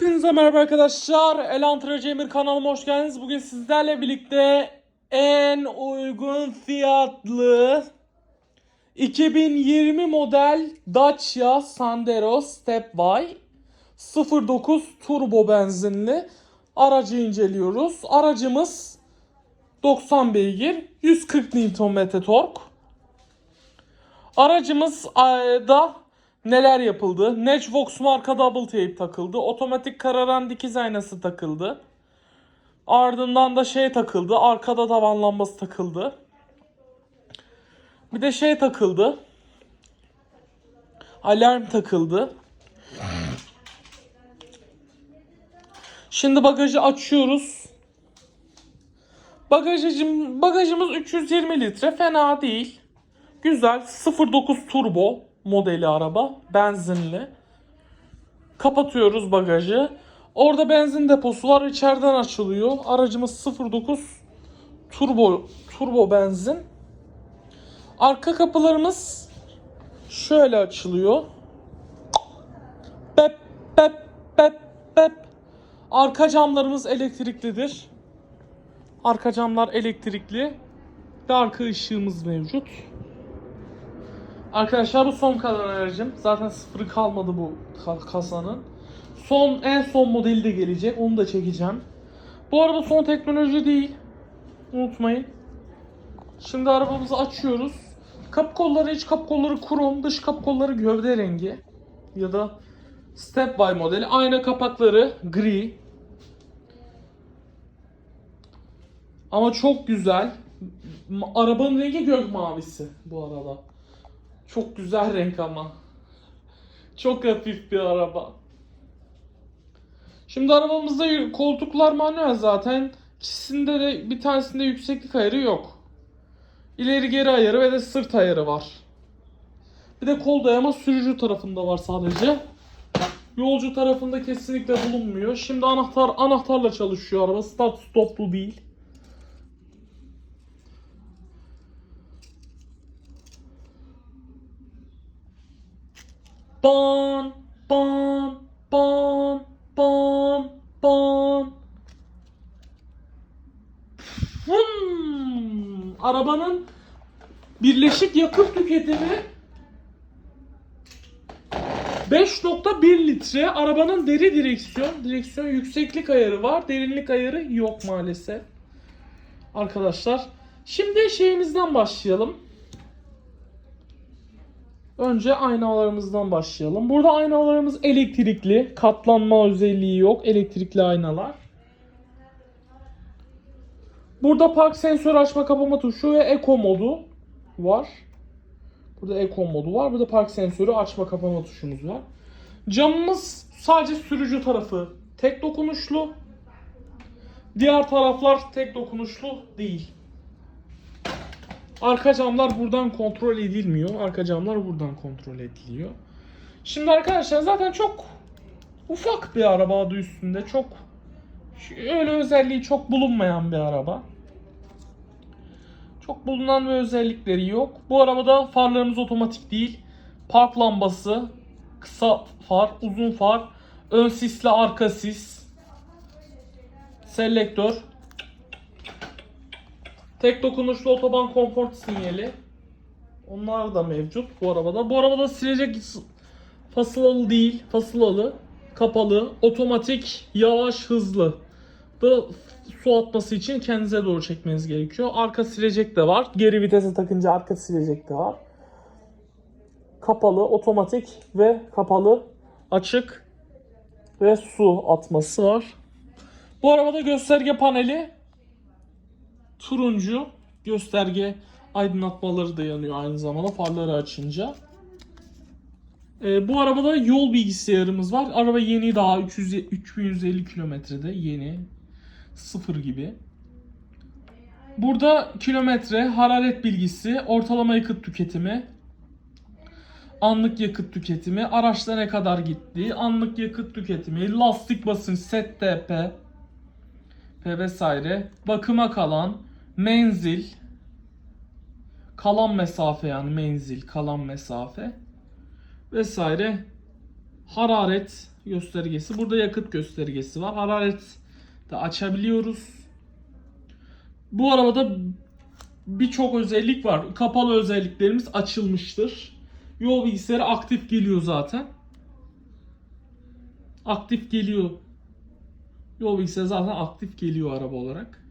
Hepinize merhaba arkadaşlar. Elantra Cemil kanalıma hoş geldiniz. Bugün sizlerle birlikte en uygun fiyatlı 2020 model Dacia Sandero Stepway 09 turbo benzinli aracı inceliyoruz. Aracımız 90 beygir, 140 Nm tork. Aracımız da neler yapıldı? Matchbox marka double tape takıldı. Otomatik kararan dikiz aynası takıldı. Ardından da şey takıldı. Arkada tavan lambası takıldı. Bir de şey takıldı. Alarm takıldı. Şimdi bagajı açıyoruz. Bagajım, bagajımız 320 litre. Fena değil. Güzel. 09 turbo modeli araba. Benzinli. Kapatıyoruz bagajı. Orada benzin deposu var. İçeriden açılıyor. Aracımız 09 turbo turbo benzin. Arka kapılarımız şöyle açılıyor. Pep pep pep pep. Arka camlarımız elektriklidir. Arka camlar elektrikli ve arka ışığımız mevcut. Arkadaşlar bu son kalan aracım. Zaten sıfırı kalmadı bu ka- kasanın. Son en son modeli de gelecek. Onu da çekeceğim. Bu araba son teknoloji değil. Unutmayın. Şimdi arabamızı açıyoruz. Kapı kolları, iç kapı kolları krom, dış kapı kolları gövde rengi. Ya da step by modeli. Ayna kapakları gri. Ama çok güzel. Arabanın rengi gök mavisi bu arada. Çok güzel renk ama. Çok hafif bir araba. Şimdi arabamızda koltuklar manuel zaten. İkisinde de bir tanesinde yükseklik ayarı yok. İleri geri ayarı ve de sırt ayarı var. Bir de kol dayama sürücü tarafında var sadece. Yolcu tarafında kesinlikle bulunmuyor. Şimdi anahtar anahtarla çalışıyor araba. Start stoplu değil. Ban, ban, ban, ban, ban. Hmm, arabanın birleşik yakıt tüketimi 5.1 litre. Arabanın deri direksiyon, direksiyon yükseklik ayarı var. Derinlik ayarı yok maalesef. Arkadaşlar, şimdi şeyimizden başlayalım. Önce aynalarımızdan başlayalım. Burada aynalarımız elektrikli. Katlanma özelliği yok. Elektrikli aynalar. Burada park sensör açma kapama tuşu ve eco modu var. Burada eco modu var. Burada park sensörü açma kapama tuşumuz var. Camımız sadece sürücü tarafı tek dokunuşlu. Diğer taraflar tek dokunuşlu değil. Arka camlar buradan kontrol edilmiyor. Arka camlar buradan kontrol ediliyor. Şimdi arkadaşlar zaten çok ufak bir araba adı üstünde. Çok öyle özelliği çok bulunmayan bir araba. Çok bulunan ve özellikleri yok. Bu arabada farlarımız otomatik değil. Park lambası, kısa far, uzun far, ön sisle arka sis, selektör, Tek dokunuşlu otoban konfor sinyali. Onlar da mevcut bu arabada. Bu arabada silecek fasılalı değil, fasılalı, kapalı, otomatik, yavaş, hızlı. Da su atması için kendinize doğru çekmeniz gerekiyor. Arka silecek de var. Geri vitese takınca arka silecek de var. Kapalı, otomatik ve kapalı, açık ve su atması var. Bu arabada gösterge paneli turuncu gösterge aydınlatmaları da yanıyor aynı zamanda farları açınca. Ee, bu arabada yol bilgisayarımız var. Araba yeni daha 300, 3150 kilometrede yeni. Sıfır gibi. Burada kilometre, hararet bilgisi, ortalama yakıt tüketimi, anlık yakıt tüketimi, araçta ne kadar gitti, anlık yakıt tüketimi, lastik basınç, set TP, ve vesaire. Bakıma kalan, menzil, kalan mesafe yani menzil, kalan mesafe vesaire. hararet göstergesi. Burada yakıt göstergesi var. Hararet de açabiliyoruz. Bu arabada birçok özellik var. Kapalı özelliklerimiz açılmıştır. Yol bilgisayarı aktif geliyor zaten. Aktif geliyor. Yol bilgisayarı zaten aktif geliyor araba olarak.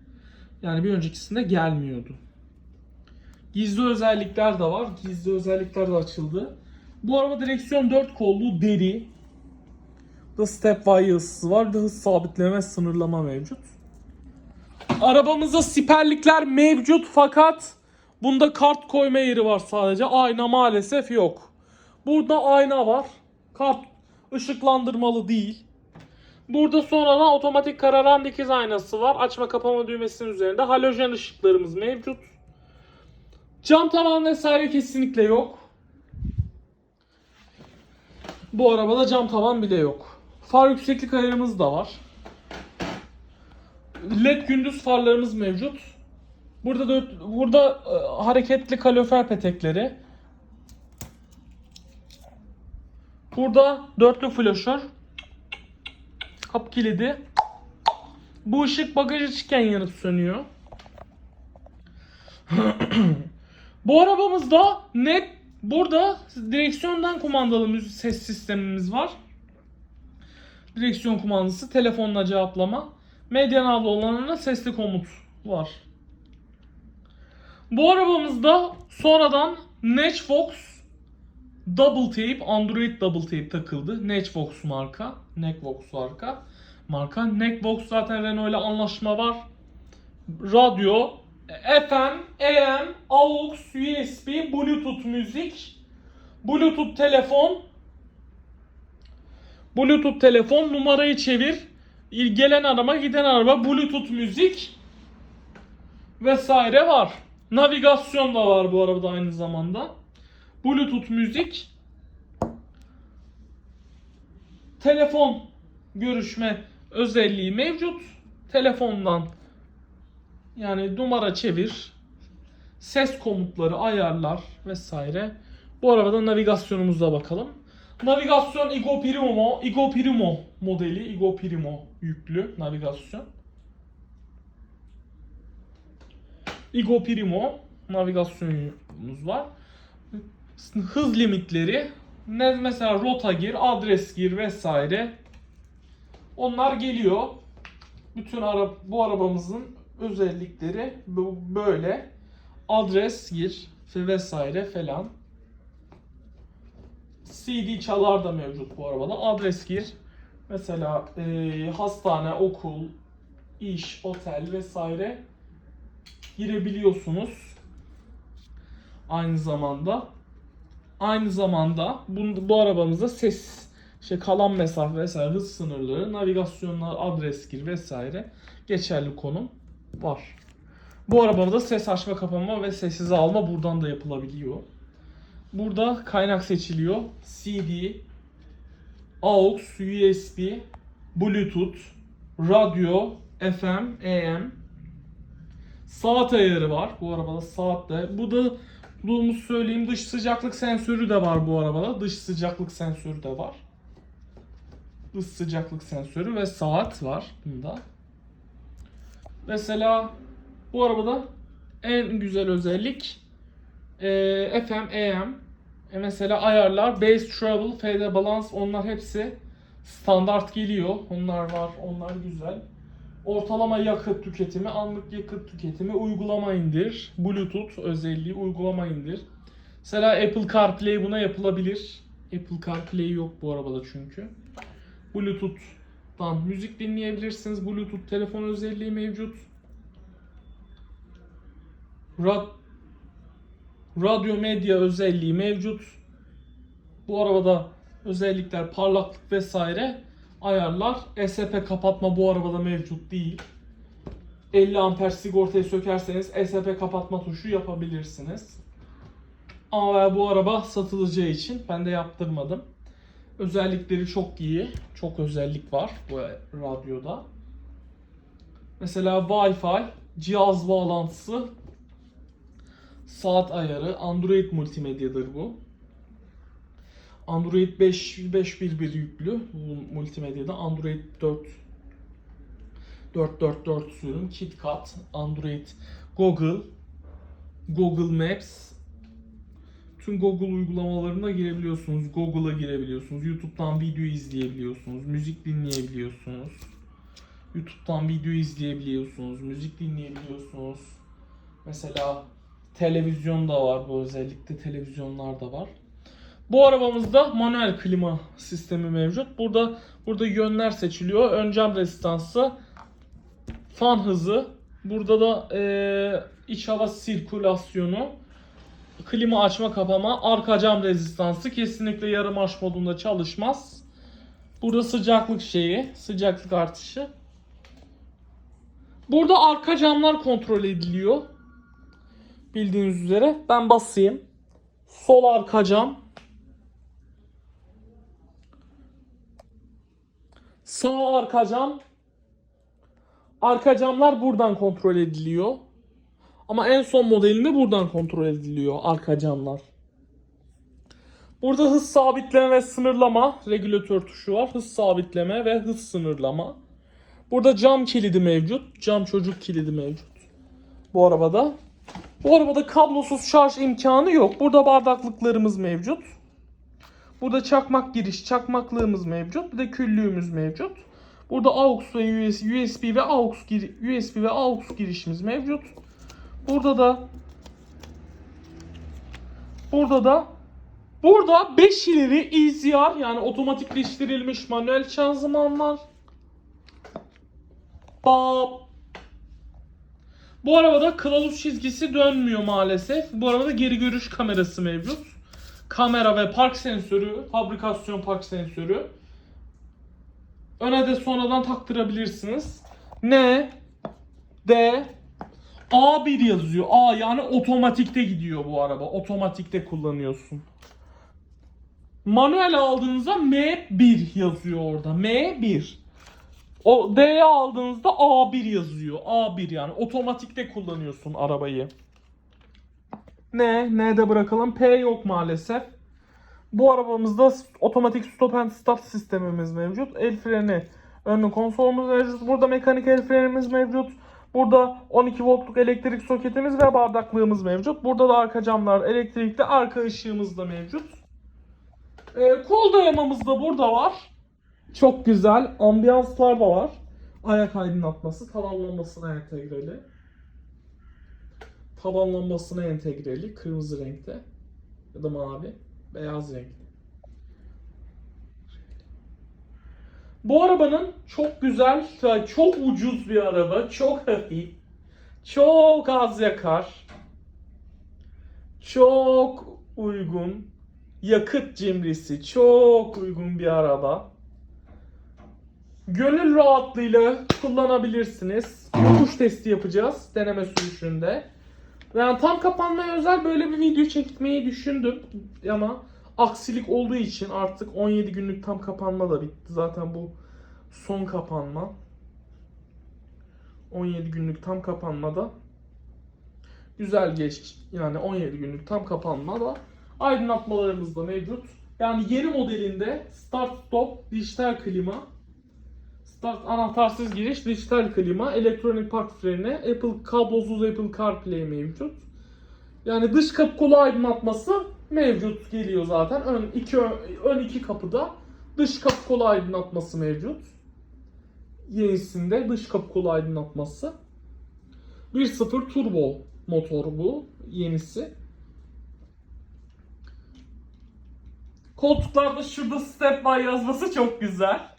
Yani bir öncekisinde gelmiyordu. Gizli özellikler de var. Gizli özellikler de açıldı. Bu araba direksiyon 4 kollu deri. Da stepwise ısısı var. Da hız sabitleme sınırlama mevcut. Arabamızda siperlikler mevcut fakat bunda kart koyma yeri var sadece. Ayna maalesef yok. Burada ayna var. Kart ışıklandırmalı değil. Burada sonradan otomatik kararan dikiz aynası var. Açma kapama düğmesinin üzerinde. Halojen ışıklarımız mevcut. Cam tavan vesaire kesinlikle yok. Bu arabada cam tavan bile yok. Far yükseklik ayarımız da var. LED gündüz farlarımız mevcut. Burada dört, burada e, hareketli kalorifer petekleri. Burada dörtlü flaşör. Kapı kilidi. Bu ışık bagaj açıkken yanıp sönüyor. Bu arabamızda net burada direksiyondan kumandalı ses sistemimiz var. Direksiyon kumandası, telefonla cevaplama. Medya navlu olanına sesli komut var. Bu arabamızda sonradan Natchvox Double Tape, Android Double Tape takıldı. Natchvox marka. Neckvox marka. Marka. Neckvox zaten Renault ile anlaşma var. Radyo, FM, AM, AUX, USB, Bluetooth müzik, Bluetooth telefon, Bluetooth telefon numarayı çevir. Gelen araba, giden araba, Bluetooth müzik vesaire var. Navigasyon da var bu arabada aynı zamanda. Bluetooth müzik, telefon görüşme özelliği mevcut. Telefondan yani numara çevir, ses komutları, ayarlar vesaire. Bu arabada navigasyonumuza bakalım. Navigasyon Igo Primo, Igo Primo modeli, Igo Primo yüklü navigasyon. Igo Primo navigasyonumuz var. Hız limitleri, ne mesela rota gir, adres gir vesaire. Onlar geliyor. Bütün ara, bu arabamızın özellikleri böyle. Adres gir ve vesaire falan. CD çalar da mevcut bu arabada. Adres gir. Mesela e, hastane, okul, iş, otel vesaire girebiliyorsunuz. Aynı zamanda aynı zamanda bu, bu arabamızda ses şey kalan mesafe vesaire hız sınırları, navigasyonlar, adres gir vesaire geçerli konum var. Bu arabada ses açma kapama ve sessize alma buradan da yapılabiliyor. Burada kaynak seçiliyor. CD, AUX, USB, Bluetooth, radyo, FM, AM. Saat ayarı var. Bu arabada saat de. Bu da bunu söyleyeyim dış sıcaklık sensörü de var bu arabada. Dış sıcaklık sensörü de var. Dış sıcaklık sensörü ve saat var bunda. Mesela bu arabada en güzel özellik e, FM, AM. E mesela ayarlar, bass, treble, fade, balance onlar hepsi standart geliyor. Onlar var, onlar güzel. Ortalama yakıt tüketimi, anlık yakıt tüketimi, uygulama indir, Bluetooth özelliği, uygulama indir. Mesela Apple CarPlay buna yapılabilir. Apple CarPlay yok bu arabada çünkü. Bluetooth'tan müzik dinleyebilirsiniz. Bluetooth telefon özelliği mevcut. Rad radyo medya özelliği mevcut. Bu arabada özellikler parlaklık vesaire ayarlar. ESP kapatma bu arabada mevcut değil. 50 amper sigortayı sökerseniz ESP kapatma tuşu yapabilirsiniz. Ama bu araba satılacağı için ben de yaptırmadım. Özellikleri çok iyi. Çok özellik var bu radyoda. Mesela Wi-Fi, cihaz bağlantısı, saat ayarı, Android multimedyadır bu. Android 5 5.1.1 yüklü bu multimedyada Android 4 444 sürüm KitKat, Android, Google, Google Maps tüm Google uygulamalarına girebiliyorsunuz. Google'a girebiliyorsunuz. YouTube'dan video izleyebiliyorsunuz. Müzik dinleyebiliyorsunuz. YouTube'dan video izleyebiliyorsunuz. Müzik dinleyebiliyorsunuz. Mesela televizyon da var bu özellikle televizyonlar da var. Bu arabamızda manuel klima sistemi mevcut. Burada burada yönler seçiliyor. Ön cam rezistansı, fan hızı, burada da eee, iç hava sirkülasyonu, klima açma kapama, arka cam rezistansı kesinlikle yarım marş modunda çalışmaz. Burada sıcaklık şeyi, sıcaklık artışı. Burada arka camlar kontrol ediliyor. Bildiğiniz üzere ben basayım. Sol arka cam. Sağ arka cam. Arka camlar buradan kontrol ediliyor. Ama en son modelinde buradan kontrol ediliyor arka camlar. Burada hız sabitleme ve sınırlama regülatör tuşu var. Hız sabitleme ve hız sınırlama. Burada cam kilidi mevcut. Cam çocuk kilidi mevcut. Bu arabada. Bu arabada kablosuz şarj imkanı yok. Burada bardaklıklarımız mevcut. Burada çakmak giriş, çakmaklığımız mevcut. Bir de küllüğümüz mevcut. Burada AUX ve US, USB ve AUX USB ve AUX girişimiz mevcut. Burada da Burada da Burada 5 ileri ECR yani otomatikleştirilmiş manuel şanzıman var. Bap. Bu arabada kılavuz çizgisi dönmüyor maalesef. Bu arabada geri görüş kamerası mevcut. Kamera ve park sensörü, fabrikasyon park sensörü. Öne de sonradan taktırabilirsiniz. N D A1 yazıyor. A yani otomatikte gidiyor bu araba. Otomatikte kullanıyorsun. Manuel aldığınızda M1 yazıyor orada. M1. O D'ye aldığınızda A1 yazıyor. A1 yani otomatikte kullanıyorsun arabayı. Ne? N'de bırakalım. P yok maalesef. Bu arabamızda otomatik stop and start sistemimiz mevcut. El freni önlü konsolumuz mevcut. Burada mekanik el frenimiz mevcut. Burada 12 voltluk elektrik soketimiz ve bardaklığımız mevcut. Burada da arka camlar elektrikli, arka ışığımız da mevcut. Ee, kol dayamamız da burada var. Çok güzel. Ambiyanslar da var. Ayak aydınlatması, tavan lambasına entegreli. Tavan lambasına entegreli. Kırmızı renkte. Ya da mavi. Beyaz renkte. Bu arabanın çok güzel, çok ucuz bir araba. Çok hafif. Çok az yakar. Çok uygun. Yakıt cimrisi. Çok uygun bir araba. Gönül rahatlığıyla kullanabilirsiniz. Yokuş testi yapacağız deneme sürüşünde. Yani tam kapanmaya özel böyle bir video çekmeyi düşündüm ama aksilik olduğu için artık 17 günlük tam kapanma da bitti. Zaten bu son kapanma. 17 günlük tam kapanmada güzel geç yani 17 günlük tam kapanmada aydınlatmalarımız da mevcut. Yani yeni modelinde start stop dijital klima Start anahtarsız giriş, dijital klima, elektronik park freni, Apple kablosuz Apple CarPlay mevcut. Yani dış kapı kolu aydınlatması mevcut geliyor zaten. Ön iki ön iki kapıda dış kapı kolu aydınlatması mevcut. Yenisinde dış kapı kolu aydınlatması. 1.0 turbo motor bu yenisi. Koltuklarda şurada step by yazması çok güzel.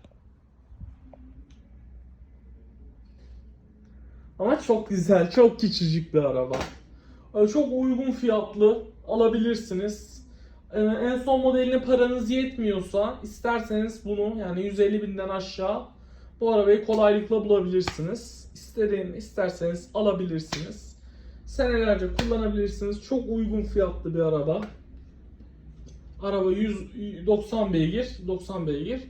Ama çok güzel, çok küçücük bir araba. Çok uygun fiyatlı alabilirsiniz. Ee, En son modeline paranız yetmiyorsa isterseniz bunu yani 150 binden aşağı bu arabayı kolaylıkla bulabilirsiniz. İstediğin isterseniz alabilirsiniz. Senelerce kullanabilirsiniz. Çok uygun fiyatlı bir araba. Araba 190 beygir, 90 beygir.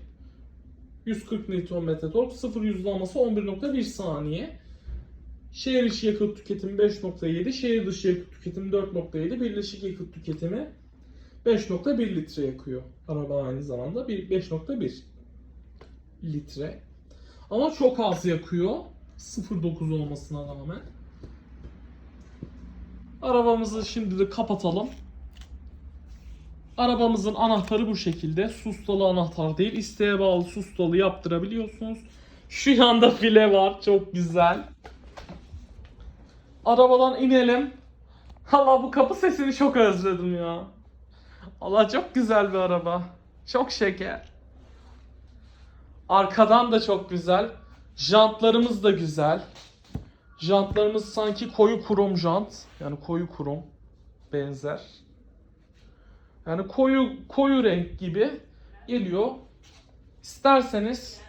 140 Nm tork, 0 yüzlaması 11.1 saniye. Şehir içi yakıt tüketimi 5.7, şehir dışı yakıt tüketimi 4.7, birleşik yakıt tüketimi 5.1 litre yakıyor. Araba aynı zamanda bir 5.1 litre. Ama çok az yakıyor. 0.9 olmasına rağmen. Arabamızı şimdi de kapatalım. Arabamızın anahtarı bu şekilde. Sustalı anahtar değil. İsteğe bağlı sustalı yaptırabiliyorsunuz. Şu yanda file var. Çok güzel. Arabadan inelim. Allah bu kapı sesini çok özledim ya. Allah çok güzel bir araba. Çok şeker. Arkadan da çok güzel. Jantlarımız da güzel. Jantlarımız sanki koyu krom jant. Yani koyu krom benzer. Yani koyu koyu renk gibi geliyor. İsterseniz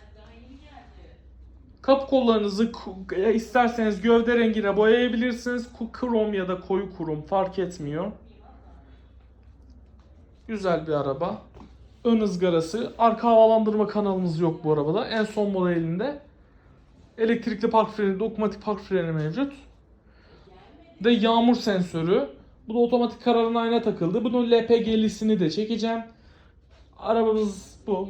kapı kollarınızı e, isterseniz gövde rengine boyayabilirsiniz. Krom ya da koyu krom fark etmiyor. Güzel bir araba. Ön ızgarası. Arka havalandırma kanalımız yok bu arabada. En son modelinde elektrikli park freni, dokunmatik park freni mevcut. De yağmur sensörü. Bu da otomatik kararın ayna takıldı. Bunun LPG'lisini de çekeceğim. Arabamız bu.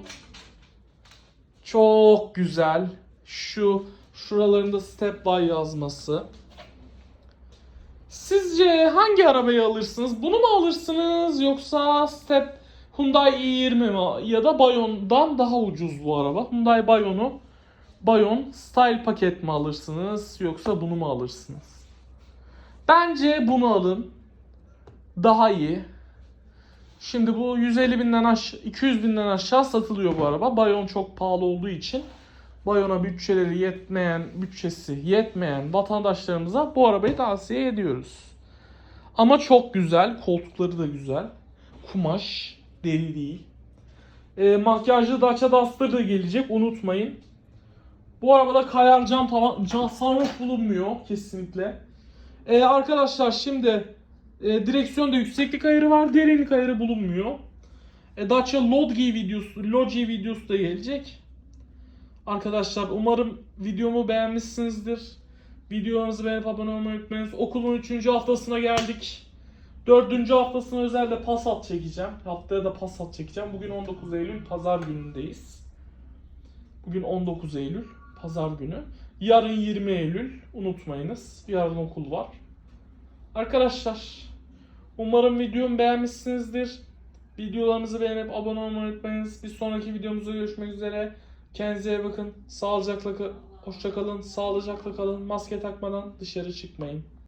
Çok güzel. Şu şuralarında step by yazması. Sizce hangi arabayı alırsınız? Bunu mu alırsınız yoksa step Hyundai i20 mi ya da Bayon'dan daha ucuz bu araba. Hyundai Bayon'u Bayon Style paket mi alırsınız yoksa bunu mu alırsınız? Bence bunu alın. Daha iyi. Şimdi bu 150 binden aşağı, 200 binden aşağı satılıyor bu araba. Bayon çok pahalı olduğu için Bayona bütçeleri yetmeyen, bütçesi yetmeyen vatandaşlarımıza bu arabayı tavsiye ediyoruz. Ama çok güzel, koltukları da güzel. Kumaş, deri değil. E, makyajlı Dacia Duster da gelecek, unutmayın. Bu arabada kayar cam tavan, cam sunroof bulunmuyor kesinlikle. E, arkadaşlar şimdi e, direksiyonda yükseklik ayarı var, derinlik ayarı bulunmuyor. E, Dacia Logi videosu, Logi videosu da gelecek. Arkadaşlar umarım videomu beğenmişsinizdir. Videolarınızı beğenip abone olmayı unutmayınız. Okulun 3. haftasına geldik. 4. haftasına özel de Passat çekeceğim. Haftaya da Passat çekeceğim. Bugün 19 Eylül Pazar günündeyiz. Bugün 19 Eylül Pazar günü. Yarın 20 Eylül unutmayınız. Yarın okul var. Arkadaşlar umarım videomu beğenmişsinizdir. Videolarımızı beğenip abone olmayı unutmayınız. Bir sonraki videomuzda görüşmek üzere. Kendinize bakın. Sağlıcakla, hoşça kalın. Sağlıcakla kalın. Maske takmadan dışarı çıkmayın.